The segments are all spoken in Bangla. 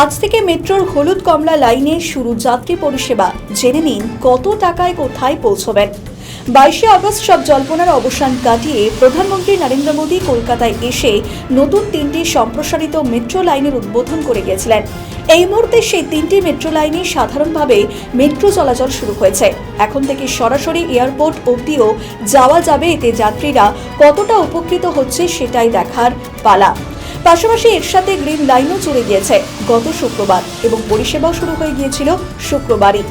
আজ থেকে মেট্রোর হলুদ কমলা লাইনে শুরু যাত্রী পরিষেবা। জেনে নিন কত টাকায় কোথায় পৌঁছবেন। বাইশে আগস্ট সব জল্পনার অবসান কাটিয়ে প্রধানমন্ত্রী নরেন্দ্র মোদী কলকাতায় এসে নতুন তিনটি সম্প্রসারিত মেট্রো লাইনের উদ্বোধন করে গিয়েছিলেন এই মুহূর্তে সেই তিনটি মেট্রো লাইনে সাধারণভাবে মেট্রো চলাচল শুরু হয়েছে। এখন থেকে সরাসরি এয়ারপোর্ট অবধিও যাওয়া যাবে, এতে যাত্রীরা কতটা উপকৃত হচ্ছে সেটাই দেখার পালা। পাশাপাশি এর সাথে গ্রিন লাইনও চলে গিয়েছে গত শুক্রবার এবং পরিষেবাও শুরু হয়ে গিয়েছিল শুক্রবারই।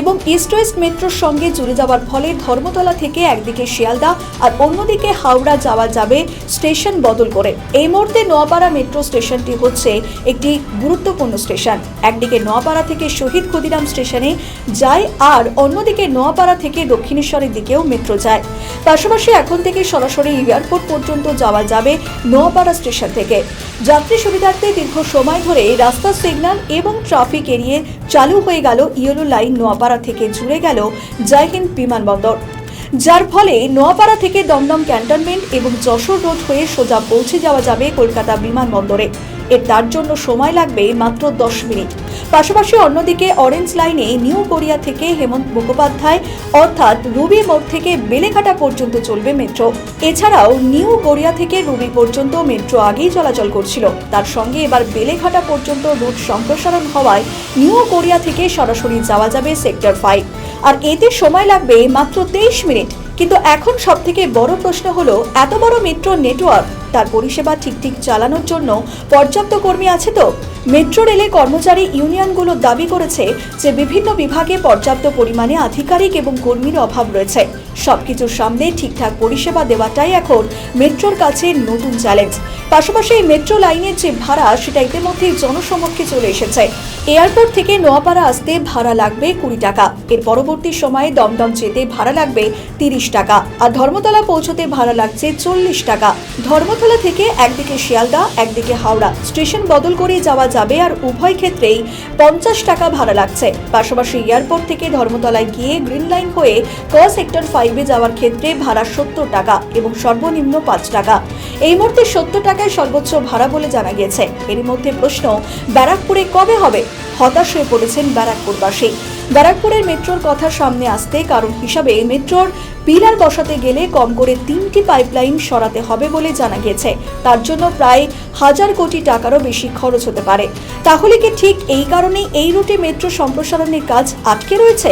এবং ইস্ট ওয়েস্ট মেট্রোর সঙ্গে জুড়ে যাওয়ার ফলে ধর্মতলা থেকে একদিকে শিয়ালদা আর অন্যদিকে হাওড়া যাওয়া যাবে স্টেশন বদল করে। এই মুহূর্তে নোয়াপাড়া মেট্রো স্টেশনটি হচ্ছে একটি গুরুত্বপূর্ণ স্টেশন। একদিকে নোয়াপাড়া থেকে শহীদ ক্ষুদিরাম স্টেশনে যায় আর অন্যদিকে নোয়াপাড়া থেকে দক্ষিণেশ্বরের দিকেও মেট্রো যায়। পাশাপাশি এখন থেকে সরাসরি এয়ারপোর্ট পর্যন্ত যাওয়া যাবে নোয়াপাড়া স্টেশন থেকে। যাত্রী সুবিধার্থে দীর্ঘ সময় ধরে রাস্তা সিগন্যাল এবং ট্রাফিক এড়িয়ে চালু হয়ে গেল ইয়েলো লাইন নোয়াপাড়া থেকে জুড়ে গেল জয়হিন্দ বিমানবন্দর। যার ফলে নোয়াপাড়া থেকে দমদম ক্যান্টনমেন্ট এবং যশোর রোড হয়ে সোজা পৌঁছে যাওয়া যাবে কলকাতা বিমানবন্দরে। এর তার জন্য সময় লাগবে মাত্র দশ মিনিট। পাশাপাশি অন্যদিকে অরেঞ্জ লাইনে নিউ গড়িয়া থেকে হেমন্ত মুখোপাধ্যায়, অর্থাৎ রুবি মোড় থেকে বেলেঘাটা পর্যন্ত চলবে মেট্রো এছাড়াও নিউ গড়িয়া থেকে রুবি পর্যন্ত মেট্রো আগেই চলাচল করছিল। তার সঙ্গে এবার বেলেঘাটা পর্যন্ত রুট সম্প্রসারণ হওয়ায় নিউ গড়িয়া থেকে সরাসরি যাওয়া যাবে সেক্টর ফাইভ আর এতে সময় লাগবে মাত্র তেইশ মিনিট। কিন্তু এখন সব থেকে বড় প্রশ্ন হলো, এত বড় মেট্রো নেটওয়ার্ক তার পরিষেবা ঠিক ঠিক চালানোর জন্য পর্যাপ্ত কর্মী আছে তো? মেট্রো রেলে কর্মচারী ইউনিয়নগুলো দাবি করেছে যে বিভিন্ন বিভাগে পর্যাপ্ত পরিমাণে আধিকারিক এবং কর্মীর অভাব রয়েছে। সবকিছুর সামনে ঠিকঠাক পরিষেবা দেওয়াটাই এখন মেট্রোর কাছে নতুন চ্যালেঞ্জ। পাশাপাশি এই মেট্রো লাইনের যে ভাড়া, সেটা ইতিমধ্যেই জনসমক্ষে চলে এসেছে। এয়ারপোর্ট থেকে নোয়াপাড়া আসতে ভাড়া লাগবে কুড়ি টাকা। এর পরবর্তী সময়ে দমদম যেতে ভাড়া লাগবে তিরিশ টাকা। আর ধর্মতলা পৌঁছতে ভাড়া লাগছে চল্লিশ টাকা। ধর্মতলা থেকে একদিকে শিয়ালদা, একদিকে হাওড়া। স্টেশন বদল করে যাওয়া যাবে আর উভয় ক্ষেত্রেই পঞ্চাশ টাকা ভাড়া লাগছে। পাশাপাশি এয়ারপোর্ট থেকে ধর্মতলায় গিয়ে গ্রিন লাইন হয়ে ক সেক্টর ফাইভে যাওয়ার ক্ষেত্রে ভাড়া সত্তর টাকা এবং সর্বনিম্ন পাঁচ টাকা। এই মুহূর্তে সত্তর টাকায় সর্বোচ্চ ভাড়া বলে জানা গিয়েছে এর মধ্যে প্রশ্ন, ব্যারাকপুরে কবে হবে? হতাশ হয়ে পড়েছেন ব্যারাকপুরবাসী। ব্যারাকপুরের মেট্রোর কথা সামনে আসতে কারণ হিসাবে মেট্রোর পিলার বসাতে গেলে কম করে তিনটি পাইপলাইন সরাতে হবে বলে জানা গেছে তার জন্য প্রায় হাজার কোটি টাকারও বেশি খরচ হতে পারে। তাহলে কি ঠিক এই কারণেই এই রুটে মেট্রো সম্প্রসারণের কাজ আটকে রয়েছে?